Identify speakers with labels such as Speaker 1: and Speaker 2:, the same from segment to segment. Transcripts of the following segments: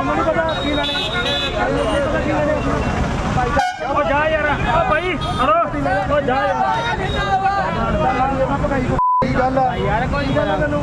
Speaker 1: ਮੈਨੂੰ ਨਹੀਂ ਪਤਾ ਕੀ ਲੈਣੇ ਉਹ ਜਾ ਯਾਰ ਉਹ ਭਾਈ ਹਲੋ ਉਹ ਜਾ ਯਾਰ
Speaker 2: ਕੀ ਗੱਲ ਆ
Speaker 1: ਯਾਰ ਕੋਈ ਗੱਲ ਤੈਨੂੰ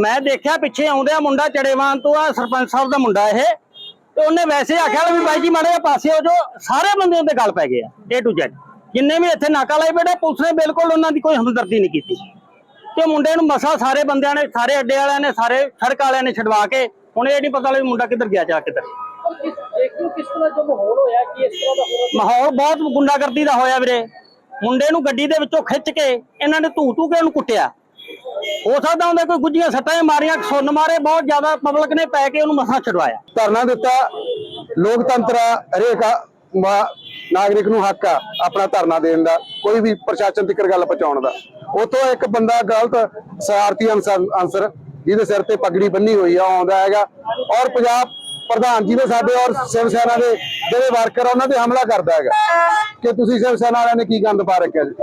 Speaker 3: ਮੈਂ ਦੇਖਿਆ ਪਿੱਛੇ ਆਉਂਦਿਆ ਮੁੰਡਾ ਚੜੇਵਾਨ ਤੋਂ ਆ ਸਰਪੰਚ ਸਾਹਿਬ ਦਾ ਮੁੰਡਾ ਇਹ। ਤੇ ਉਹਨੇ ਵੈਸੇ ਆਖਿਆ ਵੀ ਬਾਈ ਜੀ ਮਾੜੇ ਪਾਸੇ ਹੋ ਜੋ ਸਾਰੇ ਬੰਦੇ ਉਹਦੇ ਗੱਲ ਪੈ ਗਏ ਆ A to Z ਜਿੰਨੇ ਵੀ ਇੱਥੇ ਨਾਕਾ ਲਾਈ ਬੈਠੇ ਪੁਲਿਸ ਨੇ ਬਿਲਕੁਲ ਉਹਨਾਂ ਦੀ ਕੋਈ ਹਮਦਰਦੀ ਨਹੀਂ ਕੀਤੀ। ਤੇ ਮੁੰਡੇ ਨੂੰ ਮਸਾ ਸਾਰੇ ਬੰਦਿਆਂ ਨੇ ਸਾਰੇ ਅੱਡੇ ਵਾਲਿਆਂ ਨੇ ਸਾਰੇ ਸੜਕ ਵਾਲਿਆਂ ਨੇ ਛਡਵਾ ਕੇ ਹੁਣ ਇਹ ਨਹੀਂ ਪਤਾ ਵੀ ਮੁੰਡਾ ਕਿੱਧਰ ਗਿਆ ਜਾ ਕਿੱਧਰ।
Speaker 4: ਮਾਹੌਲ
Speaker 3: ਬਹੁਤ ਗੁੰਡਾਗਰਦੀ ਦਾ ਹੋਇਆ ਵੀਰੇ। ਮੁੰਡੇ ਨੂੰ ਗੱਡੀ ਦੇ ਵਿੱਚੋਂ ਖਿੱਚ ਕੇ ਇਹਨਾਂ ਨੇ ਧੂ ਧੂ ਕੇ ਉਹਨੂੰ ਕੁੱਟਿਆ। ਹੋ ਸਕਦਾ ਹੁੰਦਾ ਕੋਈ ਗੁੱਜੀਆਂ ਸੱਟਾਂ ਮਾਰੀਆਂ, ਸੁੰਨ ਮਾਰੇ, ਬਹੁਤ ਜ਼ਿਆਦਾ ਪਬਲਿਕ ਨੇ ਪੈ ਕੇ ਉਹਨੂੰ ਮਸਾਂ ਛਡਵਾਇਆ।
Speaker 2: ਧਰਨਾ ਦਿੱਤਾ, ਲੋਕਤੰਤਰ ਹਰੇਕ ਨਾਗਰਿਕ ਨੂੰ ਹੱਕ ਆ ਆਪਣਾ ਧਰਨਾ ਦੇਣ ਦਾ, ਕੋਈ ਵੀ ਪ੍ਰਸ਼ਾਸਨ ਤੱਕ ਗੱਲ ਪਹੁੰਚਾਉਣ ਦਾ। ਉਤੋਂ ਇੱਕ ਬੰਦਾ ਗਲਤ ਸ਼ਰਾਰਤੀ ਅਨਸਰ ਜਿਹਦੇ ਸਿਰ ਤੇ ਪਗੜੀ ਬੰਨੀ ਹੋਈ ਆ ਉਹ ਆਉਂਦਾ ਹੈਗਾ, ਔਰ ਪੰਜਾਬ ਪ੍ਰਧਾਨ ਜੀ ਦੇ ਸਾਡੇ ਔਰ ਸ਼ਿਵ ਸੈਨਾ ਦੇ ਜਿਹੜੇ ਵਰਕਰ ਉਹਨਾਂ ਤੇ ਹਮਲਾ ਕਰਦਾ ਹੈਗਾ। ਕਿ ਤੁਸੀਂ ਸ਼ਿਵ ਸੈਨਾ ਵਾਲਿਆਂ ਨੇ ਕੀ ਗੰਦ ਪਾ ਰੱਖਿਆ ਜੀ?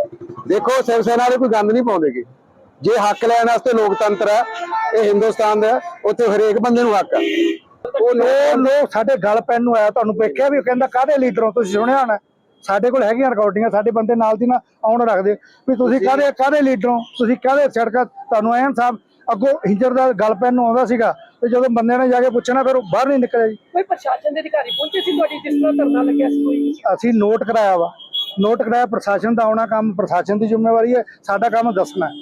Speaker 2: ਦੇਖੋ, ਸ਼ਿਵ ਸੈਨਾ ਵਾਲੇ ਕੋਈ ਗੰਦ ਨਹੀਂ ਪਾਉਂਦੇਗੇ। ਜੇ ਹੱਕ ਲੈਣ ਵਾਸਤੇ ਲੋਕਤੰਤਰ ਹੈ ਇਹ ਹਿੰਦੁਸਤਾਨ ਦਾ ਉੱਥੇ ਹਰੇਕ ਬੰਦੇ ਨੂੰ ਹੱਕ ਹੈ।
Speaker 5: ਉਹ ਲੋਕ ਲੋਕ ਸਾਡੇ ਗੱਲ ਪੈਣ ਨੂੰ ਆਇਆ ਤੁਹਾਨੂੰ ਵੇਖਿਆ ਵੀ ਉਹ ਕਹਿੰਦਾ ਕਾਹਦੇ ਲੀਡਰੋਂ ਤੁਸੀਂ ਸੁਣਿਆ ਹੋਣਾ? ਸਾਡੇ ਕੋਲ ਹੈਗੀਆਂ ਰਿਕਾਰਡਿੰਗਾਂ ਸਾਡੇ ਬੰਦੇ ਨਾਲ ਦੀ ਨਾਲ ਆਉਣ ਰੱਖਦੇ। ਵੀ ਤੁਸੀਂ ਕਾਹਦੇ ਕਾਹਦੇ ਲੀਡਰੋਂ? ਤੁਸੀਂ ਕਾਹਦੇ ਸੜਕਾਂ ਤੁਹਾਨੂੰ ਐਨ ਸਾਹਿਬ ਅੱਗੋਂ ਹਿੰਜਰ ਦਾ ਗੱਲ ਪੈਣ ਨੂੰ ਆਉਂਦਾ ਸੀਗਾ ਤੇ ਜਦੋਂ ਬੰਦੇ ਨੇ ਜਾ ਕੇ ਪੁੱਛਣਾ ਫਿਰ ਉਹ ਬਾਹਰ ਨਹੀਂ ਨਿਕਲਿਆ ਜੀ।
Speaker 4: ਕੋਈ ਪ੍ਰਸ਼ਾਸਨ ਦੇ ਅਧਿਕਾਰੀ ਪਹੁੰਚੇ ਸੀ ਤੁਹਾਡੀ ਜਿਸ ਤਰ੍ਹਾਂ ਧਰਨਾ ਲੱਗਿਆ ਸੀ ਕੋਈ?
Speaker 5: ਅਸੀਂ ਨੋਟ ਕਰਾਇਆ ਵਾ। ਨੋਟ ਕਰਾਇਆ ਪ੍ਰਸ਼ਾਸਨ ਦਾ ਆਉਣਾ ਕੰਮ ਪ੍ਰਸ਼ਾਸਨ ਦੀ ਜ਼ਿੰਮੇਵਾਰੀ ਹੈ ਸਾਡਾ ਕੰਮ ਦੱਸਣਾ।